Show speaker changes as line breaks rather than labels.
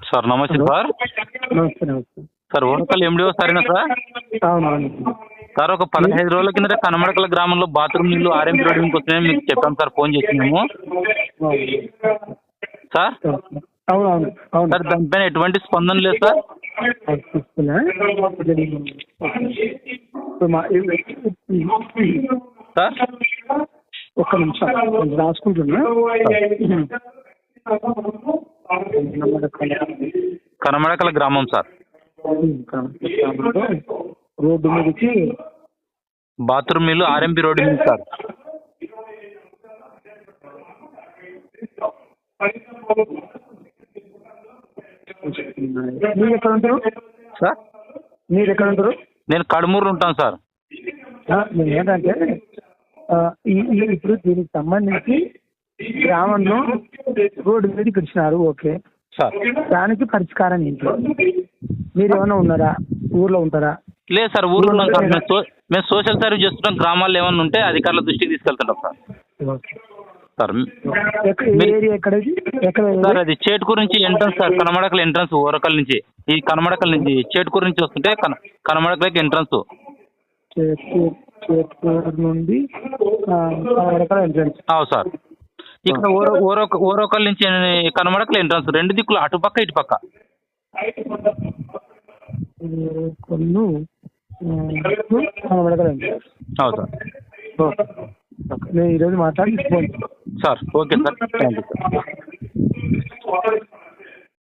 Sir నమస్తే sir.
నమస్తే నమస్తే.
సార్ ఓరకల్ ఎండిఓ సరేనా సార్ సార్? ఒక పదహైదు రోజుల కిందట కనమడకల గ్రామంలో బాత్రూమ్ నీళ్ళు ఆర్ఎంపీ రోడ్డు మీదకి వస్తున్నాయని మీకు చెప్పాం సార్ ఫోన్ చేసినాము సార్?
అవును
సార్ దానిపైన ఎటువంటి స్పందన లేదు సార్? సార్?
ఒక్క నిమిషం రాసుకుంటున్నా.
కనమడకల గ్రామం సార్.
రోడ్డు మీదకి
బాత్రూమ్ నీళ్ళు ఆర్ఎంపీ రోడ్డు మీద సార్.
మీరు ఎక్కడ ఉంటారు
సార్
మీరు ఎక్కడ ఉంటారు
నేను కడుమూరు ఉంటాను సార్
ఏంటంటే ఇప్పుడు దీనికి సంబంధించి గ్రామంలో రోడ్డు మీదకి ఇచ్చినారు ఓకే.
సార్.
దానికి పరిష్కారం ఏంటి? మీరు ఏమైనా ఉన్నారా? ఊర్లో ఉంటారా?
లేదు సార్ ఊర్లో ఉన్నాం సార్. మేము సోషల్ సర్వీస్ చేస్తున్నాం. గ్రామాల్లో ఏమన్నా ఉంటే అధికారుల దృష్టికి తీసుకెళ్తుంటాం సార్. సార్ సార్ అది చేటుకూరు నుంచి entrance sir Kanamadakala entrance Orvakal నుంచి. ఈ కనమడకల నుంచి చేటుకూరు నుంచి వస్తుంటే కన కనమడకలకి ఎంట్రన్స్.
చేత్కూరు నుండి ఎంట్రన్స్.
అవు సార్. ఇక్కడ ఓరో ఓరొక ఓరొకల్ నుంచి కనమడకల ఎంట్రన్స్ రెండు దిక్కులు అటుపక్క ఇటుపక్క సార్.
Okay okay. నేను ఈరోజు మాట్లాడి
sir okay sir. Thank you sir.